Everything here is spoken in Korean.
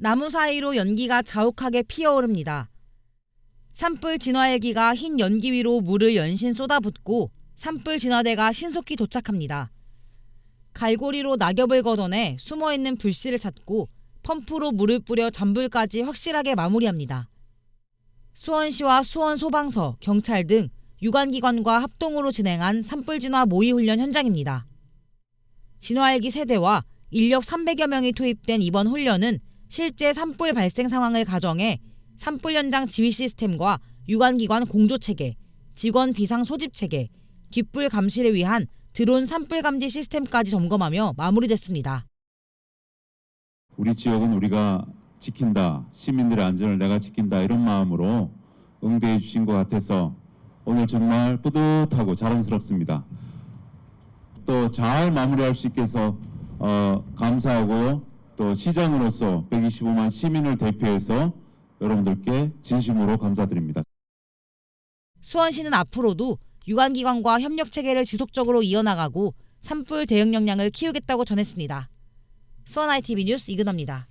나무 사이로 연기가 자욱하게 피어오릅니다. 산불 진화헬기가 흰 연기 위로 물을 연신 쏟아붓고 산불 진화대가 신속히 도착합니다. 갈고리로 낙엽을 걷어내 숨어있는 불씨를 찾고 펌프로 물을 뿌려 잠불까지 확실하게 마무리합니다. 수원시와 수원소방서, 경찰 등 유관기관과 합동으로 진행한 산불 진화 모의 훈련 현장입니다. 진화헬기 세대와 인력 300여 명이 투입된 이번 훈련은 실제 산불 발생 상황을 가정해 산불 현장 지휘 시스템과 유관기관 공조 체계, 직원 비상 소집 체계, 뒷불 감시를 위한 드론 산불 감지 시스템까지 점검하며 마무리됐습니다. 우리 지역은 우리가 지킨다. 시민들의 안전을 내가 지킨다. 이런 마음으로 응대해 주신 것 같아서 오늘 정말 뿌듯하고 자랑스럽습니다. 또 잘 마무리할 수 있게 해서 어, 감사하고 또 시장으로서 125만 시민을 대표해서 여러분들께 진심으로 감사드립니다. 수원시는 앞으로도 유관기관과 협력 체계를 지속적으로 이어나가고 산불 대응 역량을 키우겠다고 전했습니다. 수원 ITV 뉴스 이근아입니다.